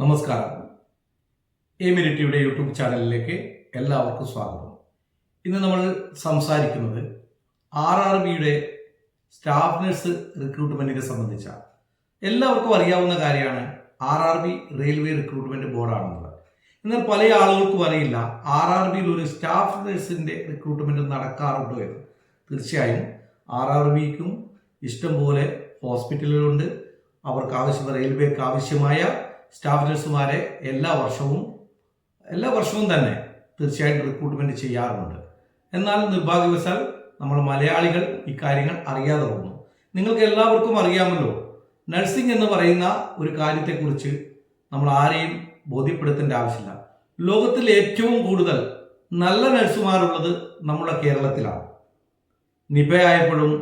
നമസ്കാരം. A മിനിറ്റിയുടെ YouTube ചാനലിലേക്ക് എല്ലാവർക്കും സ്വാഗതം. ഇന്ന് നമ്മൾ സംസാരിക്കുന്നത് ആർ ആർ ബിയുടെ സ്റ്റാഫ് നഴ്സ് റിക്രൂട്ട്മെന്റിനെ സംബന്ധിച്ചാണ്. എല്ലാവർക്കും അറിയാവുന്ന കാര്യമാണ് R R B railway recruitment ബോർഡാണെന്നുള്ളത് എന്നാൽ പല ആളുകൾക്കും അറിയില്ല ആർ ആർ ബിയിൽ ഒരു സ്റ്റാഫ് നഴ്സിന്റെ റിക്രൂട്ട്മെന്റ് നടക്കാറുണ്ടോ എന്ന്. തീർച്ചയായും ആർ ആർ ബിക്കും ഇഷ്ടംപോലെ ഹോസ്പിറ്റലുകളുണ്ട്. അവർക്ക് ആവശ്യം റെയിൽവേക്ക് ആവശ്യമായ സ്റ്റാഫ് നഴ്സുമാരെ എല്ലാ വർഷവും എല്ലാ വർഷവും തന്നെ തീർച്ചയായിട്ടും റിക്രൂട്ട്മെന്റ് ചെയ്യാറുണ്ട്. എന്നാൽ നിർഭാഗ്യവശാൽ നമ്മൾ മലയാളികൾ ഇക്കാര്യങ്ങൾ അറിയാതെ പോകുന്നു. നിങ്ങൾക്ക് എല്ലാവർക്കും അറിയാമല്ലോ നഴ്സിംഗ് എന്ന് പറയുന്ന ഒരു കാര്യത്തെക്കുറിച്ച് നമ്മൾ ആരെയും ബോധ്യപ്പെടുത്തേണ്ട ആവശ്യമില്ല. ലോകത്തിൽ ഏറ്റവും കൂടുതൽ നല്ല നഴ്സുമാരുള്ളത് നമ്മുടെ കേരളത്തിലാണ്. നിപയായപ്പോഴും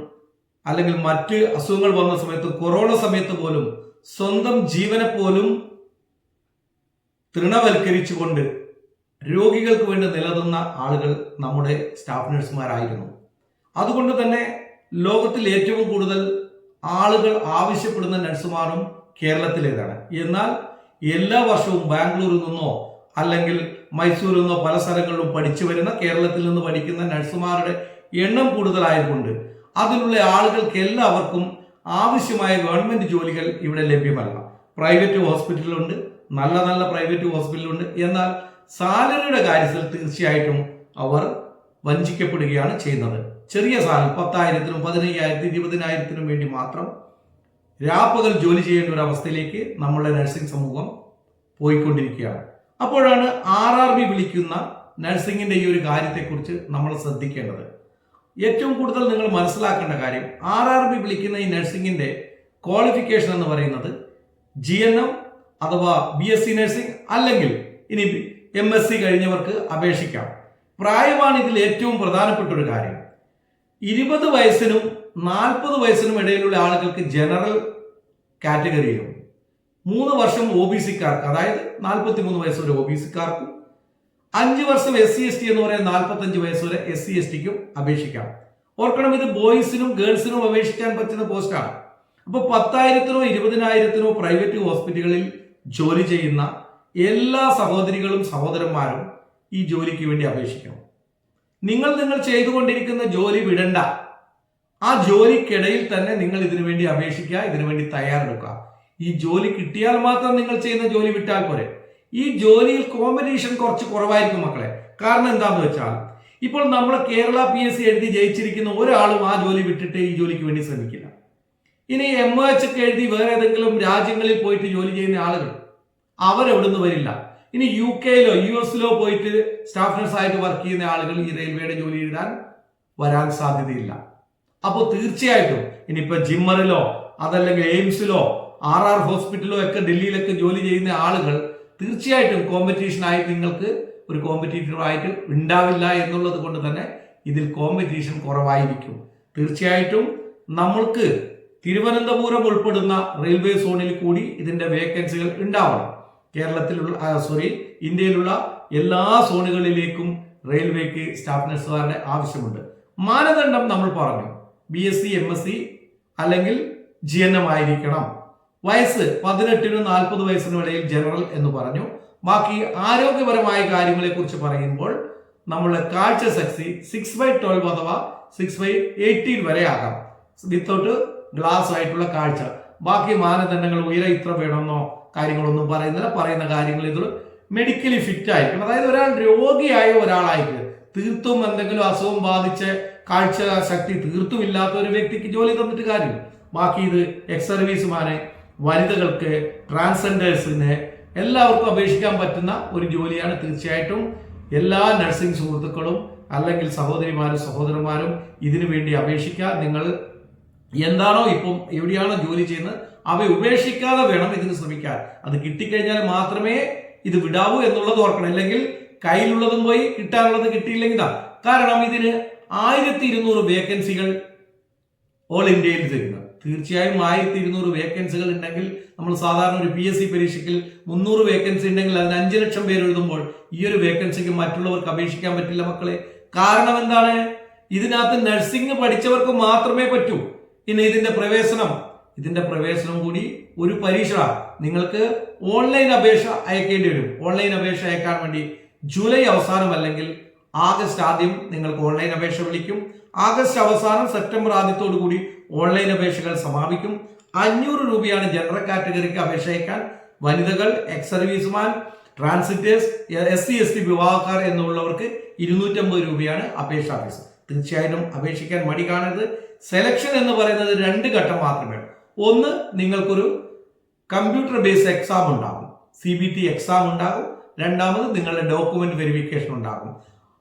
അല്ലെങ്കിൽ മറ്റ് അസുഖങ്ങൾ വന്ന സമയത്ത് കൊറോണ സമയത്ത് പോലും സ്വന്തം ജീവനെ പോലും തൃണവൽക്കരിച്ചുകൊണ്ട് രോഗികൾക്ക് വേണ്ടി നിലനിന്ന ആളുകൾ നമ്മുടെ സ്റ്റാഫ് നഴ്സുമാരായിരുന്നു അതുകൊണ്ട് തന്നെ ലോകത്തിൽ ഏറ്റവും കൂടുതൽ ആളുകൾ ആവശ്യപ്പെടുന്ന നഴ്സുമാരും കേരളത്തിലേതാണ്. എന്നാൽ എല്ലാ വർഷവും ബാംഗ്ലൂരിൽ നിന്നോ അല്ലെങ്കിൽ മൈസൂരിൽ നിന്നോ പല സ്ഥലങ്ങളിലും പഠിച്ചു വരുന്ന കേരളത്തിൽ നിന്ന് പഠിക്കുന്ന നഴ്സുമാരുടെ എണ്ണം കൂടുതലായതുകൊണ്ട് അതിലുള്ള ആളുകൾക്ക് എല്ലാവർക്കും ആവശ്യമായ ഗവൺമെന്റ് ജോലികൾ ഇവിടെ ലഭ്യമല്ല. പ്രൈവറ്റ് ഹോസ്പിറ്റലുണ്ട് നല്ല നല്ല പ്രൈവറ്റ് ഹോസ്പിറ്റലുണ്ട് എന്നാൽ സാലറിയുടെ കാര്യത്തിൽ തീർച്ചയായിട്ടും അവർ വഞ്ചിക്കപ്പെടുകയാണ് ചെയ്യുന്നത്. ചെറിയ സാലറി പത്തായിരത്തിനും പതിനയ്യായിരത്തിനും ഇരുപതിനായിരത്തിനും വേണ്ടി മാത്രം രാപ്പകൽ ജോലി ചെയ്യേണ്ട ഒരു അവസ്ഥയിലേക്ക് നമ്മുടെ നഴ്സിംഗ് സമൂഹം പോയിക്കൊണ്ടിരിക്കുകയാണ്. അപ്പോഴാണ് ആർ ആർ ബി വിളിക്കുന്ന നഴ്സിംഗിന്റെ ഈ ഒരു കാര്യത്തെക്കുറിച്ച് നമ്മൾ ശ്രദ്ധിക്കേണ്ടത്. ഏറ്റവും കൂടുതൽ നിങ്ങൾ മനസ്സിലാക്കേണ്ട കാര്യം ആർ ആർ ബി വിളിക്കുന്ന ഈ നഴ്സിംഗിന്റെ ക്വാളിഫിക്കേഷൻ എന്ന് പറയുന്നത് ജി എൻ എം അഥവാ ബി എസ് സി നഴ്സിംഗ് അല്ലെങ്കിൽ ഇനി എം എസ് സി കഴിഞ്ഞവർക്ക് അപേക്ഷിക്കാം. പ്രായമാണ് ഇതിൽ ഏറ്റവും പ്രധാനപ്പെട്ട ഒരു കാര്യം. ഇരുപത് വയസ്സിനും നാൽപ്പത് വയസ്സിനും ഇടയിലുള്ള ആളുകൾക്ക് ജനറൽ കാറ്റഗറിയിലും മൂന്ന് വർഷം ഒ ബി സിക്കാർക്ക് അതായത് നാൽപ്പത്തി മൂന്ന് വയസ്സ് വരെ ഒ ബി സിക്കാർക്കും അഞ്ച് വർഷം എസ് സി എസ് ടി എന്ന് പറയുന്ന നാൽപ്പത്തഞ്ച് വയസ്സ് വരെ എസ് സി എസ് ടിക്കും അപേക്ഷിക്കാം. ഓർക്കണം ഇത് ബോയ്സിനും ഗേൾസിനും അപേക്ഷിക്കാൻ പറ്റുന്ന പോസ്റ്റാണ്. അപ്പോൾ പത്തായിരത്തിനോ ഇരുപതിനായിരത്തിനോ പ്രൈവറ്റ് ഹോസ്പിറ്റലുകളിൽ ജോലി ചെയ്യുന്ന എല്ലാ സഹോദരികളും സഹോദരന്മാരും ഈ ജോലിക്ക് വേണ്ടി അപേക്ഷിക്കണം. നിങ്ങൾ നിങ്ങൾ ചെയ്തുകൊണ്ടിരിക്കുന്ന ജോലി വിടണ്ട. ആ ജോലിക്കിടയിൽ തന്നെ നിങ്ങൾ ഇതിനു വേണ്ടി അപേക്ഷിക്കുക ഇതിനു വേണ്ടി തയ്യാറെടുക്കുക. ഈ ജോലി കിട്ടിയാൽ മാത്രം നിങ്ങൾ ചെയ്യുന്ന ജോലി വിട്ടാൽ പോരെ. ഈ ജോലിയിൽ കോമ്പറ്റീഷൻ കുറച്ച് കുറവായിരിക്കും മക്കളെ. കാരണം എന്താന്ന് വെച്ചാൽ ഇപ്പോൾ നമ്മൾ കേരള പി എസ് സി എഴുതി ജയിച്ചിരിക്കുന്ന ഒരാളും ആ ജോലി വിട്ടിട്ട് ഈ ജോലിക്ക് വേണ്ടി ശ്രമിക്കില്ല. ഇനി എം എച്ച് ഒക്കെ എഴുതി വേറെ ഏതെങ്കിലും രാജ്യങ്ങളിൽ പോയിട്ട് ജോലി ചെയ്യുന്ന ആളുകൾ അവരെവിടുന്ന് വരില്ല. ഇനി യു കെയിലോ യു എസിലോ പോയിട്ട് സ്റ്റാഫ് നഴ്സായിട്ട് വർക്ക് ചെയ്യുന്ന ആളുകൾ ഈ റെയിൽവേയുടെ ജോലി എഴുതാൻ വരാൻ സാധ്യതയില്ല. അപ്പോൾ തീർച്ചയായിട്ടും ഇനിയിപ്പോ ജിമ്മറിലോ അതല്ലെങ്കിൽ എയിംസിലോ ആർ ആർ ഹോസ്പിറ്റലോ ഒക്കെ ഡൽഹിയിലൊക്കെ ജോലി ചെയ്യുന്ന ആളുകൾ തീർച്ചയായിട്ടും കോമ്പറ്റീഷനായി നിങ്ങൾക്ക് ഒരു കോമ്പറ്റീറ്റീവ് ആയിട്ട് ഉണ്ടാവില്ല എന്നുള്ളത് കൊണ്ട് തന്നെ ഇതിൽ കോമ്പറ്റീഷൻ കുറവായിരിക്കും. തീർച്ചയായിട്ടും നമ്മൾക്ക് തിരുവനന്തപുരം ഉൾപ്പെടുന്ന റെയിൽവേ സോണിൽ കൂടി ഇതിന്റെ വേക്കൻസികൾ ഉണ്ടാവണം. കേരളത്തിലുള്ള സോറി ഇന്ത്യയിലുള്ള എല്ലാ സോണുകളിലേക്കും റെയിൽവേക്ക് സ്റ്റാഫ് നഴ്സുമാരുടെ ആവശ്യമുണ്ട്. മാനദണ്ഡം നമ്മൾ പറഞ്ഞു. B S C M S C അല്ലെങ്കിൽ ജി എൻ എം ആയിരിക്കണം. വയസ്സ് പതിനെട്ടിനും നാൽപ്പത് വയസ്സിനും ഇടയിൽ ജനറൽ എന്ന് പറഞ്ഞു. ബാക്കി ആരോഗ്യപരമായ കാര്യങ്ങളെ കുറിച്ച് പറയുമ്പോൾ നമ്മുടെ കാഴ്ച ശക്തി സിക്സ് ബൈ ട്വൽവ് അഥവാ സിക്സ് ബൈ എയ്റ്റീൻ വരെ ആകാം. വിത്തൗട്ട് ഗ്ലാസ് ആയിട്ടുള്ള കാഴ്ച. ബാക്കി മാനദണ്ഡങ്ങൾ ഉയരം ഇത്ര വേണമെന്നോ കാര്യങ്ങളൊന്നും പറയുന്നില്ല. പറയുന്ന കാര്യങ്ങൾ ഇത് മെഡിക്കലി ഫിറ്റ് ആയിരിക്കണം. അതായത് ഒരാൾ രോഗിയായ ഒരാളായിട്ട് തീർത്തും എന്തെങ്കിലും അസുഖം ബാധിച്ച് കാഴ്ച ശക്തി തീർത്തും ഇല്ലാത്ത ഒരു വ്യക്തിക്ക് ജോലി തന്നിട്ട് കാര്യം. ബാക്കി ഇത് എക്സ് സർവീസുമാനെ വനിതകൾക്ക് ട്രാൻസ്ജെൻഡേഴ്സിന് എല്ലാവർക്കും അപേക്ഷിക്കാൻ പറ്റുന്ന ഒരു ജോലിയാണ് തീർച്ചയായിട്ടും എല്ലാ നഴ്സിംഗ് സുഹൃത്തുക്കളും അല്ലെങ്കിൽ സഹോദരിമാരും സഹോദരന്മാരും ഇതിനു വേണ്ടി അപേക്ഷിക്കുക. നിങ്ങൾ എന്താണോ ഇപ്പം എവിടെയാണോ ജോലി ചെയ്യുന്നത് അവയെ ഉപേക്ഷിക്കാതെ വേണം ഇതിന് ശ്രമിക്കാൻ. അത് കിട്ടിക്കഴിഞ്ഞാൽ മാത്രമേ ഇത് വിടാവൂ എന്നുള്ളത് ഓർക്കണം. അല്ലെങ്കിൽ കയ്യിലുള്ളതും പോയി കിട്ടാനുള്ളത് കിട്ടിയില്ലെങ്കിൽ കാരണം ഇതിന് ആയിരത്തി ഇരുന്നൂറ് വേക്കൻസികൾ ഓൾ ഇന്ത്യയിൽ തരുന്നത് തീർച്ചയായും ആയിരത്തി ഇരുന്നൂറ് വേക്കൻസികൾ ഉണ്ടെങ്കിൽ നമ്മൾ സാധാരണ ഒരു പി എസ് സി പരീക്ഷയ്ക്ക് മുന്നൂറ് വേക്കൻസി ഉണ്ടെങ്കിൽ അതിന് അഞ്ച് ലക്ഷം പേര് എഴുതുമ്പോൾ ഈ ഒരു വേക്കൻസിക്ക് മറ്റുള്ളവർക്ക് അപേക്ഷിക്കാൻ പറ്റില്ല മക്കളെ. കാരണം എന്താണ്? ഇതിനകത്ത് നഴ്സിംഗ് പഠിച്ചവർക്ക് മാത്രമേ പറ്റൂ. ഇനി ഇതിന്റെ പ്രവേശനം ഇതിന്റെ പ്രവേശനം കൂടി ഒരു പരീക്ഷ നിങ്ങൾക്ക് ഓൺലൈൻ അപേക്ഷ അയക്കേണ്ടി വരും. ഓൺലൈൻ അപേക്ഷ അയക്കാൻ വേണ്ടി ജൂലൈ അവസാനം അല്ലെങ്കിൽ ആഗസ്റ്റ് ആദ്യം നിങ്ങൾക്ക് ഓൺലൈൻ അപേക്ഷ വിളിക്കും. ആഗസ്റ്റ് അവസാനം സെപ്റ്റംബർ ആദ്യത്തോടു കൂടി ഓൺലൈൻ അപേക്ഷകൾ സമാപിക്കും. അഞ്ഞൂറ് രൂപയാണ് ജനറൽ കാറ്റഗറിക്ക് അപേക്ഷ അയക്കാൻ. വനിതകൾ എക്സ് സർവീസ്മാൻ ട്രാൻസിറ്റേഴ്സ് എസ് സി എസ് ടി വിഭാഗക്കാർ എന്നുള്ളവർക്ക് ഇരുന്നൂറ്റമ്പത് രൂപയാണ് അപേക്ഷ ഫീസ്. തീർച്ചയായിട്ടും അപേക്ഷിക്കാൻ മടി കാണരുത്. സെലക്ഷൻ എന്ന് പറയുന്നത് രണ്ട് ഘട്ടം മാത്രമേ ഒന്ന് നിങ്ങൾക്കൊരു കമ്പ്യൂട്ടർ ബേസ്ഡ് എക്സാം ഉണ്ടാകും. സി ബി ടി എക്സാം ഉണ്ടാകും. രണ്ടാമത് നിങ്ങളുടെ ഡോക്യുമെന്റ് വെരിഫിക്കേഷൻ ഉണ്ടാകും.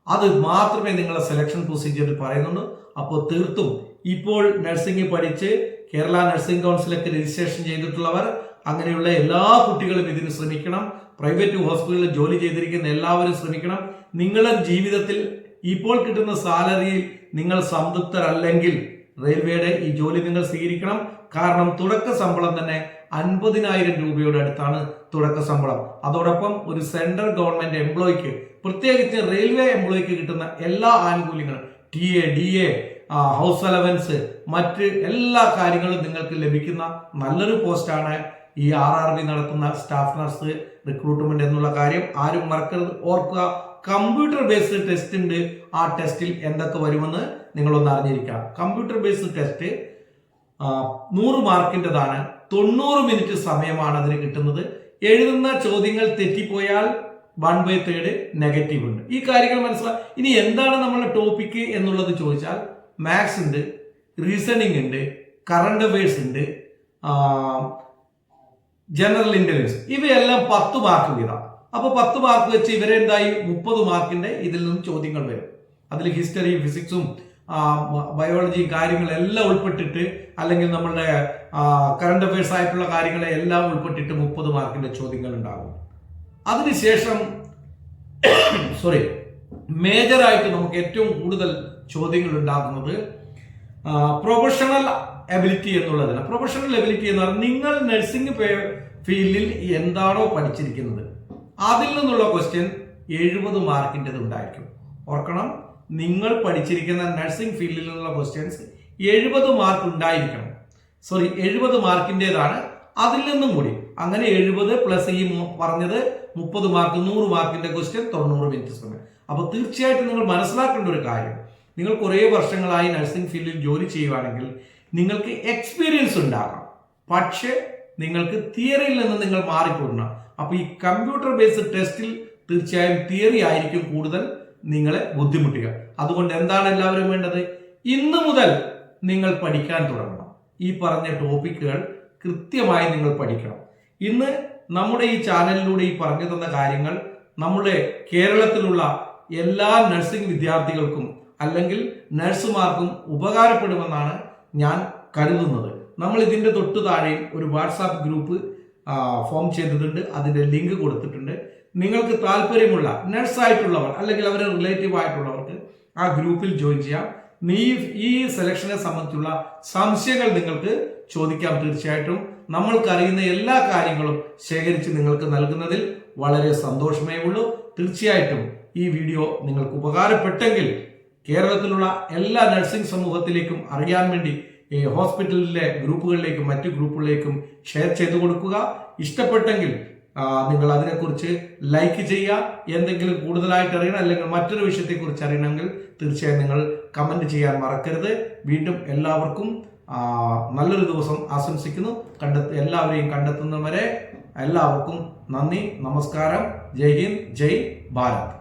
അത് മാത്രമേ നിങ്ങളുടെ സെലക്ഷൻ പ്രൊസീജിയറിൽ പറയുന്നുള്ളൂ. അപ്പോൾ തീർത്തും ഇപ്പോൾ നഴ്സിംഗ് പഠിച്ച് കേരള നഴ്സിംഗ് കൗൺസിലൊക്കെ രജിസ്ട്രേഷൻ ചെയ്തിട്ടുള്ളവർ അങ്ങനെയുള്ള എല്ലാ കുട്ടികളും ഇതിന് ശ്രമിക്കണം. പ്രൈവറ്റ് ഹോസ്പിറ്റലിൽ ജോലി ചെയ്തിരിക്കുന്ന എല്ലാവരും ശ്രമിക്കണം. നിങ്ങളുടെ ജീവിതത്തിൽ ഇപ്പോൾ കിട്ടുന്ന സാലറിയിൽ നിങ്ങൾ സംതൃപ്തരല്ലെങ്കിൽ റെയിൽവേയുടെ ഈ ജോലി നിങ്ങൾ സ്വീകരിക്കണം. കാരണം തുടക്ക ശമ്പളം തന്നെ അൻപതിനായിരം രൂപയുടെ അടുത്താണ് തുടക്ക ശമ്പളം. അതോടൊപ്പം ഒരു സെൻട്രൽ ഗവൺമെന്റ് എംപ്ലോയിക്ക് പ്രത്യേകിച്ച് റെയിൽവേ എംപ്ലോയിക്ക് കിട്ടുന്ന എല്ലാ ആനുകൂല്യങ്ങളും T A D A house allowance മറ്റ് എല്ലാ കാര്യങ്ങളും നിങ്ങൾക്ക് ലഭിക്കുന്ന നല്ലൊരു പോസ്റ്റാണ് ഈ ആർ ആർ ബി നടത്തുന്ന സ്റ്റാഫ് നഴ്സ് റിക്രൂട്ട്മെന്റ് എന്നുള്ള കാര്യം. ആരും മറക്കരുത്. ഓർക്കുക കമ്പ്യൂട്ടർ ബേസ്ഡ് ടെസ്റ്റ് ഉണ്ട്. ആ ടെസ്റ്റിൽ എന്തൊക്കെ വരുമെന്ന് നിങ്ങളൊന്ന് അറിഞ്ഞിരിക്കാം കമ്പ്യൂട്ടർ ബേസ്ഡ് ടെസ്റ്റ് നൂറ് മാർക്കിന്റെതാണ് തൊണ്ണൂറ് മിനിറ്റ് സമയമാണ് അതിന് കിട്ടുന്നത്. എഴുതുന്ന ചോദ്യങ്ങൾ തെറ്റിപ്പോയാൽ വൺ ബൈ തേർഡ് നെഗറ്റീവ് ഉണ്ട്. ഈ കാര്യങ്ങൾ മനസ്സിലാക്കി ഇനി എന്താണ് നമ്മളുടെ ടോപ്പിക്ക് എന്നുള്ളത് ചോദിച്ചാൽ മാത്സ് ഉണ്ട് റീസണിങ് ഉണ്ട് കറണ്ട് അഫയേഴ്സ് ഉണ്ട് ജനറൽ ഇന്റലിജൻസ് ഇവയെല്ലാം പത്ത് മാർക്ക് വീതം. അപ്പൊ പത്ത് മാർക്ക് വെച്ച് ഇവരെ എന്തായി മുപ്പത് മാർക്കിന്റെ ഇതിൽ നിന്നും ചോദ്യങ്ങൾ വരും. അതിൽ ഹിസ്റ്ററിയും ഫിസിക്സും ബയോളജിയും കാര്യങ്ങളെല്ലാം ഉൾപ്പെട്ടിട്ട് അല്ലെങ്കിൽ നമ്മളുടെ കറണ്ട് അഫയേഴ്സ് ആയിട്ടുള്ള കാര്യങ്ങളെ എല്ലാം ഉൾപ്പെട്ടിട്ട് മുപ്പത് മാർക്കിന്റെ ചോദ്യങ്ങൾ ഉണ്ടാകും. അതിനുശേഷം സോറി മേജറായിട്ട് നമുക്ക് ഏറ്റവും കൂടുതൽ ചോദ്യങ്ങൾ ഉണ്ടാകുന്നത് പ്രൊഫഷണൽ എബിലിറ്റി എന്നുള്ളതിന് പ്രൊഫഷണൽ എബിലിറ്റി എന്ന് പറഞ്ഞാൽ നിങ്ങൾ നഴ്സിംഗ് ഫീൽഡിൽ എന്താണോ പഠിച്ചിരിക്കുന്നത്. അതിൽ നിന്നുള്ള ക്വസ്റ്റ്യൻ എഴുപത് മാർക്കിന്റെത് ഉണ്ടായിരിക്കും. ഓർക്കണം നിങ്ങൾ പഠിച്ചിരിക്കുന്ന നഴ്സിംഗ് ഫീൽഡിൽ നിന്നുള്ള ക്വസ്റ്റ്യൻസ് എഴുപത് മാർക്ക് ഉണ്ടായിരിക്കണം. സോറി എഴുപത് മാർക്കിന്റെതാണ് അതിൽ നിന്നും കൂടി. അങ്ങനെ എഴുപത് പ്ലസ് ഈ പറഞ്ഞത് മുപ്പത് മാർക്ക് നൂറ് മാർക്കിന്റെ ക്വസ്റ്റ്യൻ തൊണ്ണൂറ് മിനിറ്റ് സമയം അപ്പോൾ തീർച്ചയായിട്ടും നിങ്ങൾ മനസ്സിലാക്കേണ്ട ഒരു കാര്യം. നിങ്ങൾ കുറേ വർഷങ്ങളായി നഴ്സിംഗ് ഫീൽഡിൽ ജോലി ചെയ്യുവാണെങ്കിൽ നിങ്ങൾക്ക് എക്സ്പീരിയൻസ് ഉണ്ടാകാം. പക്ഷേ നിങ്ങൾക്ക് തിയറിയിൽ നിന്ന് നിങ്ങൾ മാറിക്കൂടണം. അപ്പോൾ ഈ കമ്പ്യൂട്ടർ ബേസ്ഡ് ടെസ്റ്റിൽ തീർച്ചയായും തിയറി ആയിരിക്കും കൂടുതൽ നിങ്ങളെ ബുദ്ധിമുട്ടുക അതുകൊണ്ട് എന്താണ് എല്ലാവരും വേണ്ടത്? ഇന്ന് മുതൽ നിങ്ങൾ പഠിക്കാൻ തുടങ്ങണം. ഈ പറഞ്ഞ ടോപ്പിക്കുകൾ കൃത്യമായി നിങ്ങൾ പഠിക്കണം. ഇന്ന് നമ്മുടെ ഈ ചാനലിലൂടെ ഈ പറഞ്ഞു തന്ന കാര്യങ്ങൾ നമ്മുടെ കേരളത്തിലുള്ള എല്ലാ നഴ്സിംഗ് വിദ്യാർത്ഥികൾക്കും അല്ലെങ്കിൽ നഴ്സുമാർക്കും ഉപകാരപ്പെടുമെന്നാണ് ഞാൻ കരുതുന്നത്. നമ്മൾ ഇതിന്റെ തൊട്ടു താഴെയും ഒരു വാട്സാപ്പ് ഗ്രൂപ്പ് ഫോം ചെയ്തിട്ടുണ്ട് അതിന്റെ ലിങ്ക് കൊടുത്തിട്ടുണ്ട്. നിങ്ങൾക്ക് താല്പര്യമുള്ള നഴ്സായിട്ടുള്ളവർ അല്ലെങ്കിൽ അവരെ റിലേറ്റീവ് ആയിട്ടുള്ളവർക്ക് ആ ഗ്രൂപ്പിൽ ജോയിൻ ചെയ്യാം. നീ ഈ സെലക്ഷനെ സംബന്ധിച്ചുള്ള സംശയങ്ങൾ നിങ്ങൾക്ക് ചോദിക്കാം തീർച്ചയായിട്ടും. നമ്മൾക്കറിയുന്ന എല്ലാ കാര്യങ്ങളും ശേഖരിച്ച് നിങ്ങൾക്ക് നൽകുന്നതിൽ വളരെ സന്തോഷമേ ഉള്ളൂ. തീർച്ചയായിട്ടും ഈ വീഡിയോ നിങ്ങൾക്ക് ഉപകാരപ്പെട്ടെങ്കിൽ കേരളത്തിലുള്ള എല്ലാ നഴ്സിംഗ് സമൂഹത്തിലേക്കും അറിയാൻ വേണ്ടി ഈ ഹോസ്പിറ്റലിലെ ഗ്രൂപ്പുകളിലേക്കും മറ്റു ഗ്രൂപ്പുകളിലേക്കും ഷെയർ ചെയ്തു കൊടുക്കുക. ഇഷ്ടപ്പെട്ടെങ്കിൽ നിങ്ങൾ അതിനെക്കുറിച്ച് ലൈക്ക് ചെയ്യുക. എന്തെങ്കിലും കൂടുതലായിട്ട് അറിയണം അല്ലെങ്കിൽ മറ്റൊരു വിഷയത്തെക്കുറിച്ച് അറിയണമെങ്കിൽ തീർച്ചയായും നിങ്ങൾ കമന്റ് ചെയ്യാൻ മറക്കരുത്. വീണ്ടും എല്ലാവർക്കും നല്ലൊരു ദിവസം ആശംസിക്കുന്നു. കണ്ടെത്തി എല്ലാവരെയും കണ്ടെത്തുന്നവരെ എല്ലാവർക്കും നന്ദി നമസ്കാരം. ജയ് ഹിന്ദ് ജയ് ഭാരത്.